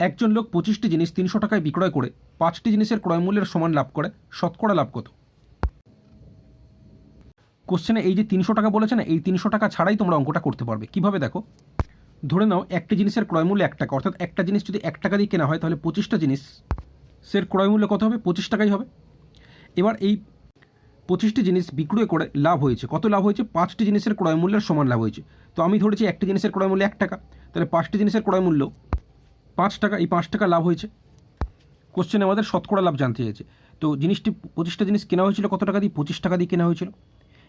একজন লোক পঁচিশটি জিনিস তিনশো টাকায় বিক্রয় করে পাঁচটি জিনিসের ক্রয় মূল্যের সমান লাভ করে, শতকরা লাভ কত? কোশ্চেনে এই যে তিনশো টাকা বলেছে না এই তিনশো টাকা ছাড়াই তোমরা অঙ্কটা করতে পারবে। কীভাবে দেখো? ধরে নাও, একটি জিনিসের ক্রয় মূল্য এক টাকা, অর্থাৎ একটা জিনিস যদি এক টাকা দিয়ে কেনা হয়, তাহলে পঁচিশটা জিনিস সের ক্রয় মূল্য কত হবে? পঁচিশ টাকাই হবে। এবার এই পঁচিশটি জিনিস বিক্রয় করে লাভ হয়েছে। কত লাভ হয়েছে? পাঁচটি জিনিসের ক্রয় মূল্যের সমান লাভ হয়েছে। তো আমি ধরেছি একটি জিনিসের ক্রয় মূল্য এক টাকা, তাহলে পাঁচটি জিনিসের ক্রয় মূল্য পাঁচ টাকা, এই পাঁচ টাকা লাভ হয়েছে। কোশ্চেনে আমাদের শতকরা লাভ জানতে চাইছে তো জিনিসটি, পঁচিশটা জিনিস কেনা হয়েছিল, কত টাকা দিয়ে? পঁচিশ টাকা দিয়ে কেনা হয়েছিল।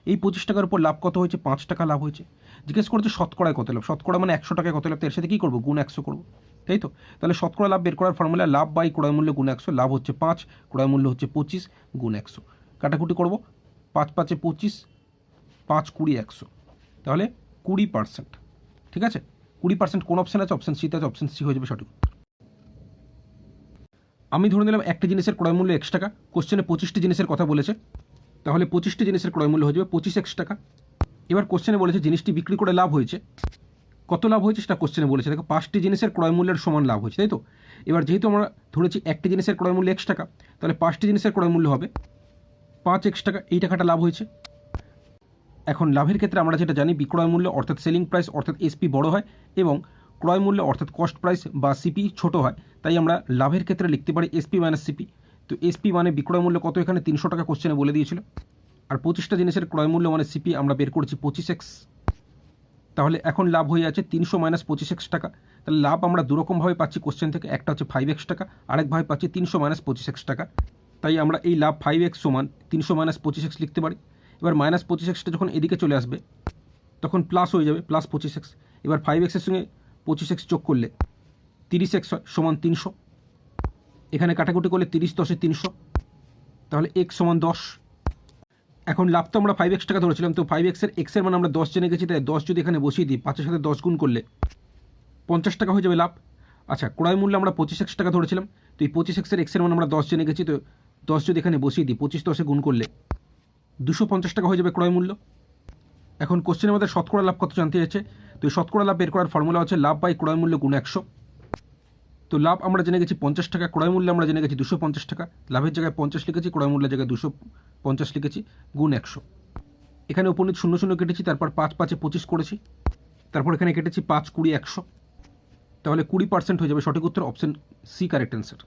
এই পঁচিশ টাকার উপর লাভ কত হয়েছে? পাঁচ টাকা লাভ হয়েছে। জিজ্ঞেস করছে শতকরায় কত লাভ? শতকরা মানে একশো টাকায় কত লাভ? তো এর সাথে কী করব? গুণ একশো করব। তাই তো? তাহলে শতকরা লাভ বের করার ফর্মুলা লাভ বাই ক্রয় মূল্য গুণ একশো, লাভ হচ্ছে পাঁচ, ক্রয় মূল্য হচ্ছে পঁচিশ, গুণ একশো। কাটাকুটি করব। পাঁচ পাঁচে পঁচিশ, পাঁচ কুড়ি একশো। তাহলে কুড়ি পার্সেন্ট ঠিক আছে? কুড়ি পার্সেন্ট কোন অপশান আছে? অপশান সিতে আছে অপশান সি হয়ে যাবে সঠিক। আমি ধরে নিলাম একটা জিনিসের ক্রয় মূল্য এক্স টাকা কোশ্চেনে পঁচিশটি জিনিসের কথা বলেছে। তাহলে পঁচিশটি জিনিসের ক্রয় মূল্য হয়ে যাবে পঁচিশ এক্স টাকা। এবার কোশ্চেনে বলেছে জিনিসটি বিক্রি করে লাভ হয়েছে। কত লাভ হয়েছে সেটা কোশ্চেনে বলেছে। দেখো, পাঁচটি জিনিসের ক্রয় মূল্যের সমান লাভ হয়েছে, তাই তো? এবার যেহেতু আমরা ধরেছি একটি জিনিসের ক্রয় মূল্য এক্স টাকা, তাহলে পাঁচটি জিনিসের ক্রয় মূল্য হবে। পাঁচ এক্স টাকা, এই টাকাটা লাভ হয়েছে। এখন লাভের ক্ষেত্রে আমরা যেটা জানি, বিক্রয় মূল্য অর্থাৎ সেলিং প্রাইস অর্থাৎ এসপি বড় হয় এবং ক্রয় মূল্য অর্থাৎ কস্ট প্রাইস বা সিপি ছোট হয়। তাই আমরা লাভের ক্ষেত্রে লিখতে পারি এসপি মাইনাস সিপি তো এসপি মানে বিক্রয় মূল্য কত? এখানে তিনশো টাকা কোশ্চেনে বলে দিয়েছিল। আর পঁচিশটা জিনিসের ক্রয় মূল্য মানে সিপি আমরা বের করেছি পঁচিশ এক্স তাহলে এখন লাভ হয়ে যাচ্ছে তিনশো মাইনাস পঁচিশ এক্স টাকা। তাহলে লাভ আমরা দুরকমভাবে পাচ্ছি কোশ্চেন থেকে। একটা হচ্ছে ফাইভ এক্স টাকা আরেকভাবে পাচ্ছি তিনশো মাইনাস পঁচিশ এক্স টাকা। তাই আমরা এই লাভ ফাইভ এক্স সমান তিনশো মাইনাস পঁচিশ এক্স লিখতে পারি। এবার মাইনাস পঁচিশ এক্সটা যখন এদিকে চলে আসবে, তখন প্লাস হয়ে যাবে প্লাস পঁচিশ এক্স এবার ফাইভ এক্সের সঙ্গে পঁচিশ এক্স যোগ করলে তিরিশ এক্স হয় সমান তিনশো। এখানে কাটাকুটি করলে তিরিশ দশে তিনশো। তাহলে এক্স সমান দশ। এখন লাভ তো আমরা ফাইভ এক্স টাকা ধরেছিলাম, তো ফাইভ এক্সের এক্সের মানে আমরা দশ জেনে গেছি, তাই দশ যদি এখানে বসিয়ে দিই, পাঁচের সাথে দশ গুণ করলে পঞ্চাশ টাকা হয়ে যাবে লাভ। আচ্ছা ক্রয় মূল্য আমরা পঁচিশ এক্স টাকা ধরেছিলাম, তো এই পঁচিশ এক্সের এক্সের মানে আমরা দশ জেনে গেছি, তো দশ যদি এখানে বসিয়ে দিই, পঁচিশ দশে গুণ করলে দুশো পঞ্চাশ টাকা হয়ে যাবে ক্রয় মূল্য। এখন কোশ্চেনে আমাদের শতকরা লাভ কত জানতে চাইছে তো এই শতকরা লাভ বের করার ফর্মুলা হচ্ছে লাভ বাই ক্রয় মূল্য গুণ একশো। তো লাভ আমরা জেনে গেছি পঞ্চাশ টাকা, ক্রয় মূল্য আমরা জেনে গেছি দুশো পঞ্চাশ টাকা। লাভের জায়গায় পঞ্চাশ লিখেছি, ক্রয় মূল্যের জায়গায় দুশো পঞ্চাশ লিখেছি, গুণ একশো। এখানে উপনীত শূন্য শূন্য কেটেছি, তারপর পাঁচ পাঁচে পঁচিশ করেছি, তারপর এখানে কেটেছি পাঁচ কুড়ি একশো। তাহলে কুড়ি পার্সেন্ট হয়ে যাবে সঠিক উত্তর অপশন সি কারেক্ট অ্যান্সার